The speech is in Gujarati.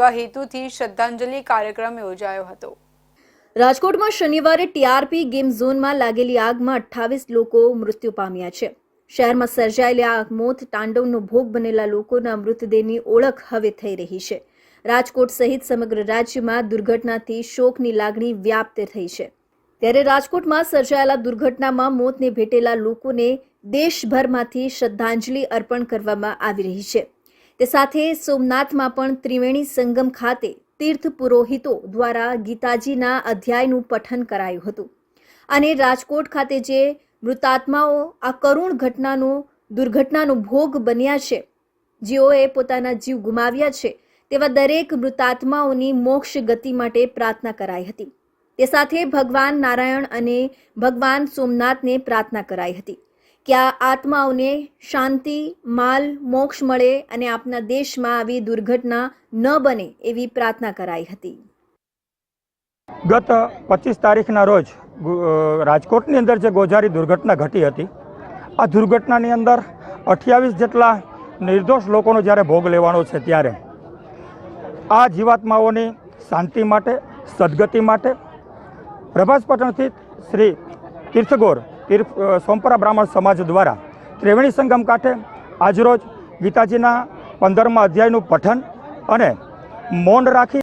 તેવા હેતુથી શ્રદ્ધાંજલિ કાર્યક્રમ યોજાયો હતો. રાજકોટમાં શનિવારે ટીઆરપી ગેમ ઝોનમાં લાગેલી આગમાં અઠ્ઠાવીસ લોકો મૃત્યુ પામ્યા છે. શહેરમાં સર્જાયેલી આ મોત તાંડવનો ભોગ બનેલા લોકોના મૃતદેહની ઓળખ હવે થઈ રહી છે. રાજકોટ સહિત સમગ્ર રાજ્યમાં દુર્ઘટનાથી શોકની લાગણી વ્યાપ્ત થઈ છે. ત્યારે રાજકોટમાં સર્જાયેલા દુર્ઘટનામાં મોતને ભેટેલા લોકોને દેશભરમાંથી શ્રદ્ધાંજલિ અર્પણ કરવામાં આવી રહી છે. તે સાથે સોમનાથમાં પણ ત્રિવેણી સંગમ ખાતે તીર્થ પુરોહિતો દ્વારા ગીતાજીના અધ્યાયનું પઠન કરાયું હતું. અને રાજકોટ ખાતે જે મૃતાત્માઓ આ કરુણ ઘટનાનો, દુર્ઘટનાનો ભોગ બન્યા છે, જેઓએ પોતાના જીવ ગુમાવ્યા છે, તેવા દરેક મૃતાત્માઓની મોક્ષ ગતિ માટે પ્રાર્થના કરાઈ હતી. તે સાથે ભગવાન નારાયણ અને ભગવાન સોમનાથને પ્રાર્થના કરાઈ હતી. કે આ આત્માઓને શાંતિ, માલ, મોક્ષ મળે અને આપના દેશમાં આવી દુર્ઘટના ન બને એવી પ્રાર્થના કરાઈ હતી. ગત પચીસ તારીખના રોજ રાજકોટની અંદર જે ગોઝારી દુર્ઘટના ઘટી હતી, આ દુર્ઘટનાની અંદર અઠ્યાવીસ જેટલા નિર્દોષ લોકોનો જ્યારે ભોગ લેવાનો છે ત્યારે, આ જીવાત્માઓની શાંતિ માટે, સદગતિ માટે પ્રભાસ પટણથી શ્રી તીર્થગોર તીર્થ સોમપરા બ્રાહ્મણ સમાજ દ્વારા ત્રિવેણી સંગમ કાંઠે આજરોજ ગીતાજીના પંદરમા અધ્યાયનું પઠન અને મૌન રાખી